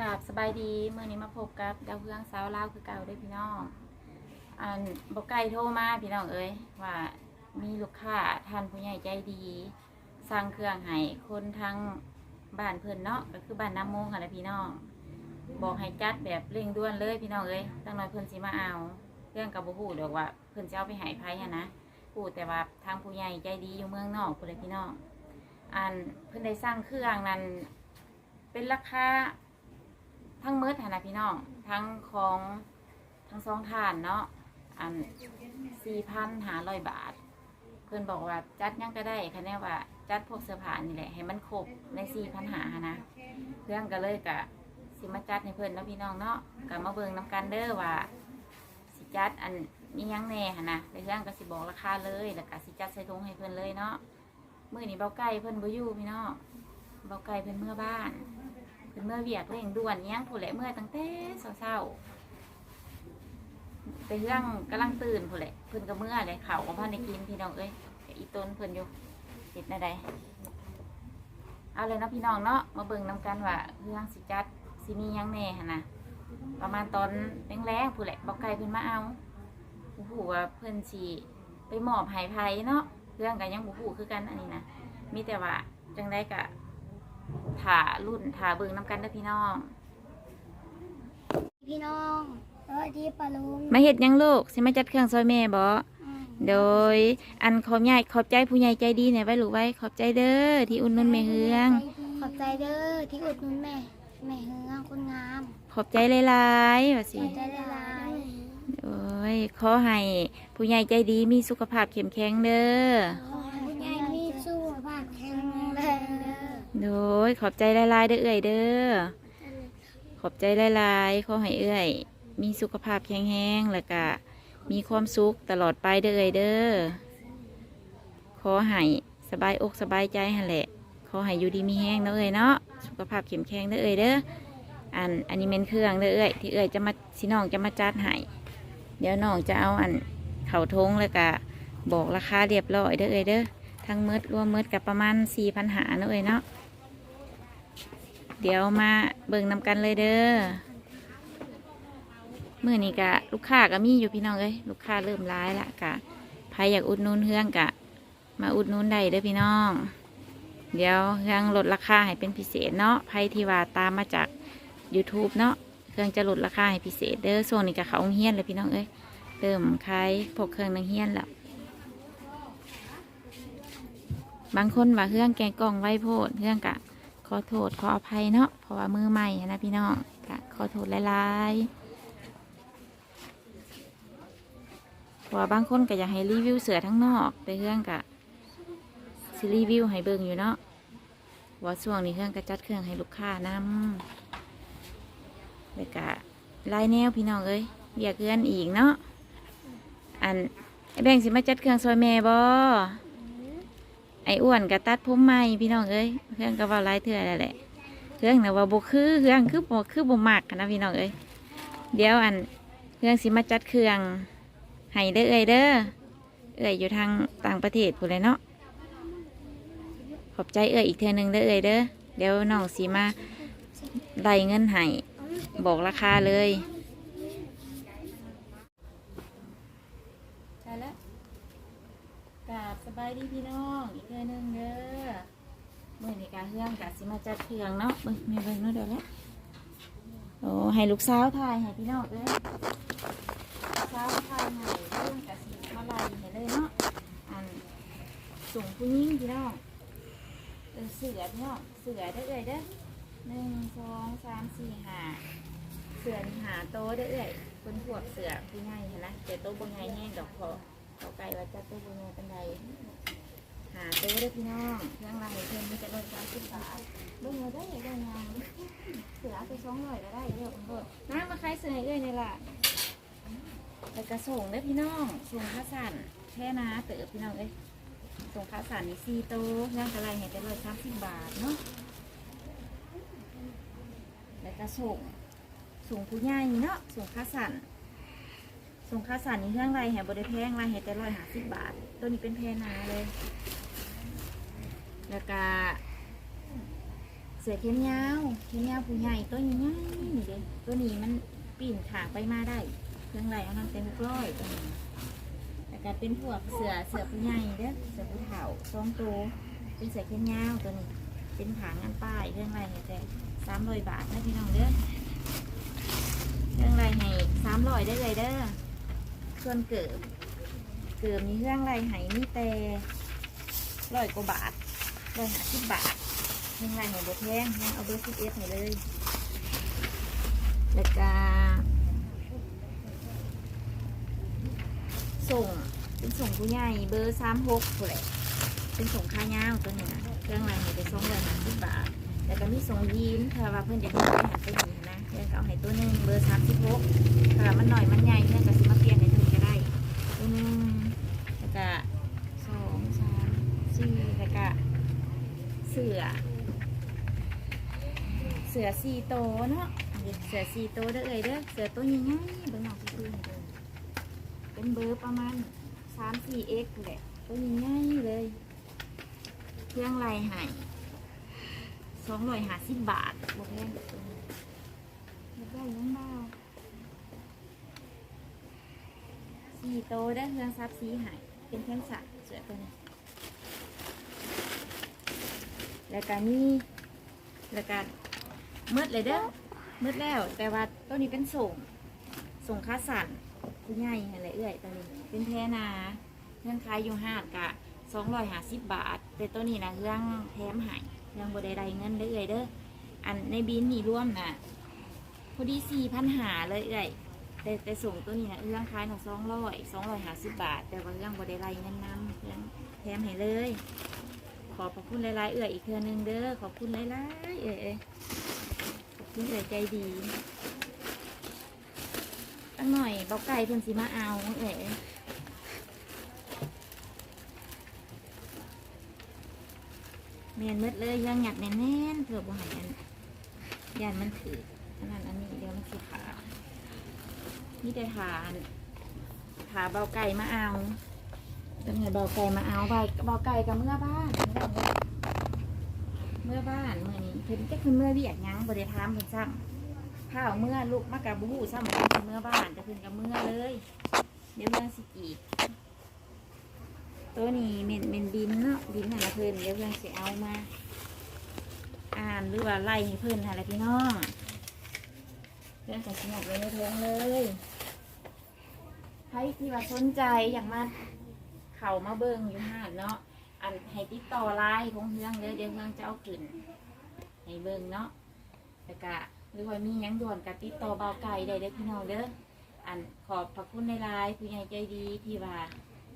กราบสบายดีเมื่อนี้มาพบกับดาวเฮืองสาวลาวคือเก่าด้อพี่น้องอันบอกไก่โทรมาพี่น้องเอ้ยว่ามีลูกค้าท่านผู้ใหญ่ใจดีสั่งเครื่องให้คนทางบ้านเพิ่นเนาะก็คือบ้านน้ำโมงค่ะนะพี่น้อง บอกให้จัดแบบเร่งด่วนเลยพี่น้องเอ้ยตั้งน้อยเพิ่นสิมาเอา เรื่องกับบุหูเดี๋ยวว่าเพิ่นจะเอาไปหายไพ่อะนะพูดแต่ว่าทางผู้ใหญ่ใจดีอยู่เมืองนอกพุ่นเลยพี่น้องอันเพิ่นได้สร้างเครื่องนั้นเป็นราคา ทั้งหมืดหั้นนะพี่น้อง ทั้งของทั้งสองทานเนาะอันสี่พันหาร้อยบาท เพิ่อนบอกว่าจัดยังก็ได้คะแนนว่าจัดพวกเสื้อผ้านี่แหละ ให้มันครบในสี่พันหาหั้นนะเครื่องก็เลยกะสิมาจัดให้เพิ่อนเนาะพี่น้องเนาะก็มาเบิ่งนํกันเด้อว่าสิจัดอันมียังแน่หนะเครื่องก็สิบอกราคาเลยแล้วก็สิจัดใส่ถุงให้เพิ่อนเลยเนาะมื่อนี้เบาไก่เพิ่อนบ่อยู่พี่น้องเบาไก่เพิ่อนเมื่อบ้าน เพิ่นเมื่อเวียกเร่งด่วนอิหยังผู้นแหละเมื่อตั้งแต่เช้าๆแต่เรื่องกำลังตื่นผู้นแหละเพิ่นก็เมื่อเลยเขาวก็พาได้กินพี่น้องเอ้ยแต่อีต้นเพิ่นอยู่เฮ็ดแนวใดเอาเลยเนาะพี่น้องเนาะมาเบิ่งนํกันว่าเรื่องสิจัดสิมีหยังแน่หั่นน่ะประมาณตอนแรงๆผู้นแหละเบาไก่เพิ่นมาเอาโอ้โหว่าเพิ่นสิไปมอบให้ไผเนาะเรื่องกันยังบุหูคือกันอันนี้นะมีแต่ว่าจังได้กะ ถ่ารุ่นถ่าเบิ่งน้ำกันเด้อพี่น้อง พี่น้องสวัสดีปาลุงมาเฮ็ดหยังลูกสิมาจัดเครื่องซอยแม่บ่อืมโดย อันขอบใหญ่ขอบใจผู้ใหญ่ใจดีเนี่ยไว้ลูกไว้ขอบใจเด้อที่อุ่นนุนแม่เฮือง ขอบใจเด้อที่อุดหนุนแม่ แม่เฮืองคนงามขอบใจหลายๆว่าขสิอบใจหลายโอ้ยขอให้ผู้ใหญ่ใจดีมีสุขภาพเข้มแข็งเด้อๆขอให้ โดยขอบใจลายๆเด้อเอ้ยเด้อ ขอบใจลายๆขอให้เอ้ยมีสุขภาพแข็งแรงแล้วก็มีความสุขตลอดไปเด้อเอ้ยเด้อ ขอให้สบายอกสบายใจหันแหละ ขอให้อยู่ดีมีแห้งเด้อเอ้ยเนาะ สุขภาพเข้มแข็งเด้อเอ้ยเด้อ อันอันนี้เป็นเครื่องเด้อเอ้ยที่เอ้ยจะมาสิน้องจะมาจัดให้ เดี๋ยวน้องจะเอาอันเข่าทงแล้วก็บอกราคาเรียบร้อยเด้อเอ้ยเด้อทั้งมืดรวมมืดกับประมาณสี่พันหาเนาะเอ้ยเนาะ เดี๋ยวมาเบิ่งนำกันเลยเด้อมื่อนี้กะลูกค้าก็มีอยู่พี่น้องเอ้ยลูกค้าเริ่มร้ายละกะใครอยากอุดหนุนเฮืองกะ มาอุดหนุนได้เด้อพี่น้อง เดี๋ยวเฮืองลดราคาให้เป็นพิเศษเนาะใครที่ว่าตามมาจาก YouTube เนาะเครื่องจะลดราคาให้พิเศษเด้อส่วนนี้กะเขาโรงเฮี้ยนเลยพี่น้องเอ้ยเริ่มขายพวกเครื่องนังเฮี้ยนแล้วบางคนว่าเครื่องแกงกล่องไว้โพดเครื่องกะ ขอโทษขออภัยเนาะเพราะว่ามือใหม่นะพี่น้องกะขอโทษหลายๆเพราะว่าบางคนก็อยากให้รีวิวเสือทั้งนอกแต่เครื่องกะสิรีวิวให้เบิ่งอยู่เนาะว่าช่วงนี้เครื่องกระจัดเครื่องให้ลูกค้านำแล้วกะลายแนวพี่น้องเอ้ยเบียกเพื่อนอีกเนาะอันไอ้แบงค์สิมาจัดเครื่องซอยแม่บ่ ไอ้อ้วนกับตัดผมใหม่พี่น้องเอ้ยเครื่องก็เว่าลายเถื่อแล้วแหละเครื่องน่ะว่าบุคือเครื่องคือบ่คือบ่มักนะพี่น้องเอ้ยเดี๋ยวอันเครื่องสิมาจัดเครื่องให้เด้อเอ้ยเด้อเอ้ยอยู่ทางต่างประเทศพู้เลยเนาะขอบใจเอ้ยอีกเทื่อนึงเด้อเอ้ยเด้อเดี๋ยวน้องสิมาไล่เงินให้บอกราคาเลยใช่แล้วกาบสบายดีพี่น้อง อีกเทื่อหนึงเด้อเมื่อในการเครื่องกะสิมาจัดเครื่องเนาะเบิ่งไม่เบิ่งเนาะเดี๋ยวละโอ้ให้ลูกสาวถ่ายให้พี่น้องเด้อลูกสาวถ่ายให้เรื่องกะสิมาไล่ให้เลยเนาะอันส่งผู้หญิงพี่น้องเออเสือพี่น้องเสือเด้อเอ้ยเด้อหนึ่งสองสามสี่ห้าเสือนี่หาโตเด้อเอ้ยคนพวกเสือผู้ใหญ่เห็นนะแต่โตบ่ใหญ่แห้งดอกพอเอาไก่ว่าจะตัวบุญเป็นไร หาตัวได้พี่น้องเรื่องรายเพิ่มมันจะลดสามสิบบาทเบิ่งเราได้ยังไงงานเสืออาไปสองร้อยก็ได้เยอะคุณพ่อน้ำมาใครเสือให้เอ้ยนี่ล่ะแต่กระส่งเด้พี่น้องส่งข้าวสารแค่นาเต๋อพี่น้องเอ้ยส่งข้าสารนี่สี่โตเรื่องอะไรให้จะลดสามสิบบาทเนาะแล้วก็ส่งส่งผู้ใหญ่เนาะส่งข้าวสารส่งค่าสารนี้เรื่องไรแห่บริแพงไรแห่แต่ร้อยห้าสิบบาท ตัวนี้เป็นแพนาเลย แล้วก็เสือเข็มยาวเข็มยาวผู้ใหญ่ตัวนี้ง่ายนี่เด้ตัวนี้มันปีนขาไปมาได้เครื่องไรเอานำเต็มร้อยตัวนี้แล้วก็เป็นพวกเสือเสือผู้ใหญ่เด้อเสือผู้เฒ่าสองตัวเป็นเสือเข็มยาวตัวนี้ เป็นผางานป้ายเครื่องไรให้แต่สามร้อยบาทนะพี่น้องเด้อเครื่องไรให้สามร้อยได้เลยเด้อส่วนเกิบเกิบมีเครื่องไรให้มีแต่ร้อยกว่าบาท ร้อยห้าสิบบาทเครื่องไรให้บดแพงยังเอาเบอร์สิบเอ็ดให้เลยแล้วก็ส่งเป็นส่งผู้ใหญ่เบอร์สามหกผู้แหละเป็นส่งค่ายาวตัวนี้นะเครื่องไรให้ไปส่งเลยห้าสิบบาท แล้วก็มีส่งยีนถ้าว่าเพื่อนจะให้ไปหาไปยีนนะเพื่อนก็เอาให้ตัวหนึ่งเบอร์สามสิบหกถ้ามันหน่อยมันใหญ่เพื่อนก็สิมาเปลี่ยนให้เพื่อนก็ได้ตัวหนึ่งแล้วก็สองสามสี่แล้วก็ เสือ เสือสีโตวเนาะอันนี้เสือสีโตวเด้อเอ่ยเด้อ เสือตัวใหญ่ๆเบอร์หนอกคือๆเด้อเป็นเบอร์ประมาณสามสี่เอ็กแหละ ตัวใหญ่ๆเลย เครื่องลายหายสองร้อยห้าสิบบาทบวกแพงตัวนี้ได้ยังบ้าสี่โตวได้เครื่องซับสีหายเป็นเครื่องสักเสือตัวนี้ แล้วก็นี่แล้วก็มืดเลยเด้อมืดแล้ว แต่ว่าตัวนี้เป็นส่งส่งค่าสั่นผู้ใหญ่อะไรเอื่อยตัวนี้ เป็นแพนาเรื่องขายอยู่ห้ากะสองร้อยห้าสิบบาท แต่ตัวนี้นะเรื่องแถมใหายเรื่องบไดได้เงินเด้อเอื่อยเด้ออันในบินนี่ร่วมนะพอดีสี่พันหาเลยเอื่อยแต่แต่ส่งตัวนี้นะเรื่องขายหนึ่งสองร้อยสองร้อยห้าสิบบาท แต่ว่าเรื่องบไดได้เงินนำเรื่องแถมให้เลย ขอบพระคุณหลายๆเอื่อยอีกเทือนึงเด้อขอบคุณหลายๆเอื่อยเอ้ยคุณเอ๋ยใจดีตั้งหน่อยเบอกไก่เพิ่นสิมาเอาเอ๋เมียนมืดเลยยังหยัดแน่นๆเผื่อบ่หายอันยันมันถืออันนั้นอันนี้เดี๋ยวมันสิขานี่แต่ฐานขาเบาไก่มาเอา เป็นไงเบาไก่มาเอาเบาเบาไก่กับเมื่อบ้าน เมื่อบ้านเมื่อนี้เพิ่นจะคือเมื่อเวียดหยังบ่ได้ถามเพิ่นซ้ำข้าวเมื่อลูกมากับบูฮู้ซ้ำเพิ่นเมื่อบ้านแต่เพิ่นกับเมื่อเลย เดี๋ยวเรื่องสิกีดตัวนี้เมนเมนดินเนาะดินนั่นละเพิ่นเดี๋ยวเรื่องสิเอามา อ่านหรือว่าไล่ให้เพิ่นอะไรพี่น้องเรื่องของสงบเลยในท้องเลยใครที่ว่าสนใจอยากมา เข่ามาเบิ่งอยู่ห้านเนาะอันให้ติดต่อไลน์ของเฮืองเด้อเดี๋ยวเฮืองจะเอาขึ้นให้เบิ่งเนาะแต่กะหรือว่ามีหยังด่วนกะติดต่อเบาไก่ได้เด้อพี่น้องเด้ออันขอบพระคุณในไลน์ผู้ใหญ่ใจดีที่ว่า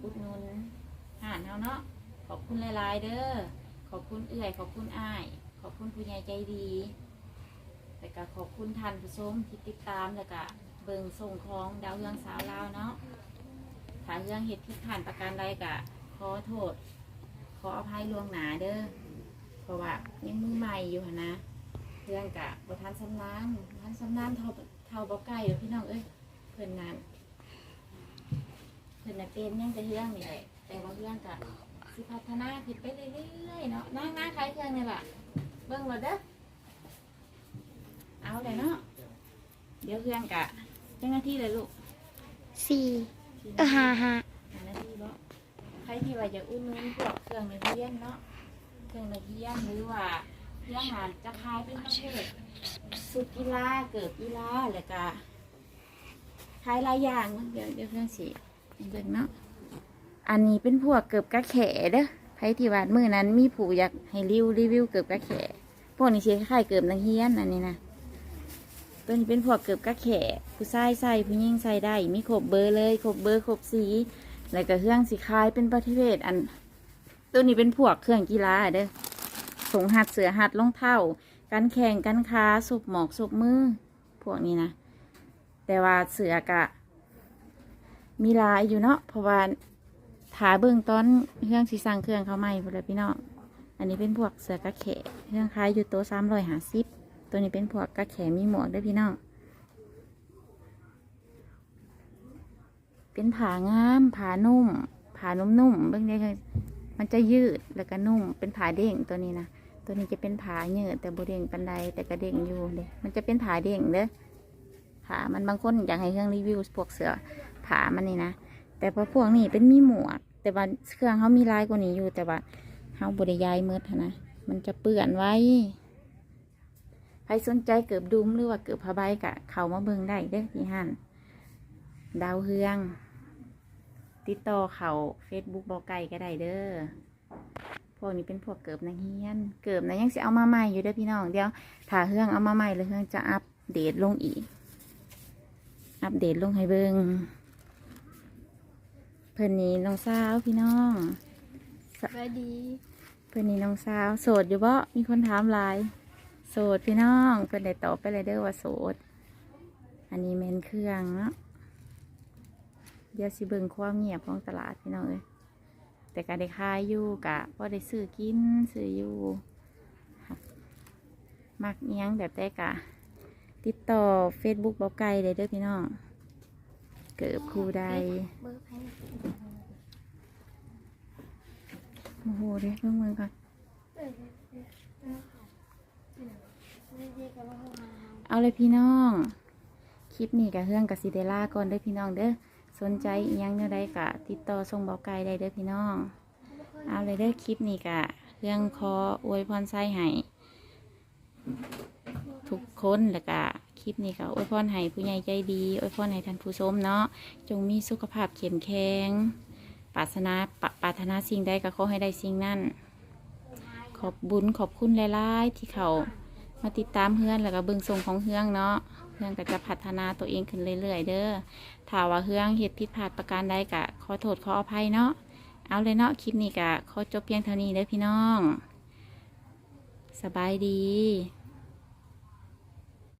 อุดหนุนหานเฮาเนาะขอบคุณหลายๆเด้อขอบคุณเอื้อย ขอบคุณอ้าย ขอบคุณผู้ใหญ่ใจดีแต่ก็ขอบคุณท่านผู้ชมที่ติดตามแล้วก็เบิ่งส่งของดาวเรืองสาวลาวเนาะ ถ้าเรื่องเหตุผิดผ่านประการใดกะขอโทษ ขออภัยล่วงหนาเด้อเพราะว่ายังมือใหม่อยู่หั้นนะเรื่องกะบทันสำนานบ่ทันสำนานเท่าเท่าบ่ไก่อยู่พี่น้องเอ้ยเพิ่นนั้นเพิ่นน่ะเป็นยังแต่เรื่องนี่แหละแต่ว่าเรื่องกะสิพัฒนาผิดไปเรื่อยๆเนาะนั่งหน้าคล้ายเครื่องนี่แหละเบิ่งเราเด้อเอาเลยเนาะเดี๋ยวเครื่องกะเจ้าหน้าที่เลยลูก สี่ เออหาหาหาหน้าที่บ่ใครที่ว่าจะอุ่นนุนพวกเครื่องในเรียนเนาะเครื่องในเรียนหรือว่าเครื่องงานจะคลายเป็นประเภทสุดกีฬาเกิดกีฬาแล้วก็คลายหลายอย่างเนาะเดี๋ยวเดี๋ยวเครื่องสีเบิ่งเนาะอันนี้เป็นพวกเกิบกระแขเด้อใครที่วาดมือนั้นมีผู้อยากให้รีวิวรีวิวเกิบกระแขพวกนี้ใช้คล้ายๆเกิบนังเฮียนอันนี้นะ ตัวนี้เป็นพวกเกิบกระแขผู้ชายใส่ผู้หญิงใส่ได้ มีครบเบอร์เลยครบเบอร์ครบสี แล้วก็เครื่องสีคล้ายเป็นประเภทอัน ตัวนี้เป็นพวกเครื่องกีฬาเด้อสงหัดเสือหัดรองเท้ากันแข่งกันขาสุบหมอกสุบมือ พวกนี้นะ แต่ว่าเสือกะ มีลายอยู่เนาะเพราะว่าถาเบื้องต้นเครื่องสีสังเครื่องเขาใหม่พอเลยพี่น้องอันนี้เป็นพวกเสือกระแขเครื่องคล้ายอยู่ตัวสามร้อยห้าสิบ ตัวนี้เป็นพวกกระแขมีหมวกด้วยพี่น้องเป็นผางามผานุ่มผานุ่มๆเบื้องนี้มันจะยืดแล้วก็นุ่ม เป็นผาเด้งตัวนี้นะตัวนี้จะเป็นผาเหยื่อแต่บเด้งปันไดแต่กระเด้งอยู่เด้มันจะเป็นผาเด้งเด้อผามันบางคนอยากให้เครื่องรีวิวพวกเสือผามันนี่นะแต่พอพวกนี้เป็นมีหมวก แต่ว่าเครื่องเขามีลายกว่านี้อยู่แต่ว่าเขาบริยายมืดนะมันจะเปื่อนไว้ รสนใจเกือบดุมหรือว่าเกือบผ้าใบกะเขามาเบิ่งได้เด้อที่หันดาวเฮือง ติดต่อเขาเฟซบุ๊กบอกไก่ก็ได้เด้อพวกนี้เป็นพวกเกิบนักเฮียน เกิบนะยังสิเอามาใหม่อยู่เด้อพี่น้องเดี๋ยวถ้าเฮืองเอามาใหม่แล้วเฮืองจะอัปเดตลงอีก อัปเดตลงให้เบิ่งเพิ่นนี้น้องสาวพี่น้องสวัสดี เพื่อนนี่น้องสาวโสดอยู่บ่มีคนถามหลาย โสดพี่น้องเพื่อนได้ตอบไปเลยเด้อว่าโสด อันนี้เมนเครื่องเนาะเดี๋ยวสิเบิ่งความเงียบของตลาดพี่น้องเอ้ยแต่ก็ได้ขายอยู่กะพอได้ซื้อกินซื้ออยู่ค่ะมักเอียงแบบแต่กะ ติดต่อ Facebook บอกไก่เลยเด้อพี่น้อง เกิบครูใดโอ้โหเดี๋ยวเบิ่งเมืองก่อน เอาเลยพี่น้อง คลิปนี้กับเฮืองกับซิเดล่าก่อนเด้อพี่น้องเด้อ สนใจยังเนื้อใดกะติดต่อส่งเบาไกลได้เด้อพี่น้อง เอาเลยเด้อคลิปนี้กะเฮืองคออวยพรไส้ให้ทุกคนแล้วกะคลิปนี้กะอวยพรให้ผู้ใหญ่ใจดีอวยพรให้ท่านผู้ชมเนาะจงมีสุขภาพเข้มแข็งปรารถนาปปรารถนาสิ่งใดก็ขอให้ได้สิ่งนั้น ขอบบุญขอบคุณหลาย ๆ ที่เขา มาติดตามเฮือนแล้วก็เบิ่งทรงของเฮืองเนาะเฮืองก็จะพัฒนาตัวเองขึ้นเรื่อยๆ เด้อถ้าว่าเฮืองเหตุผิดพลาดประการใดกะขอโทษขออภัยเนาะเอาเลยเนาะคลิปนี้กะขอจบเพียงเท่านี้เด้อพี่น้อง สบายดี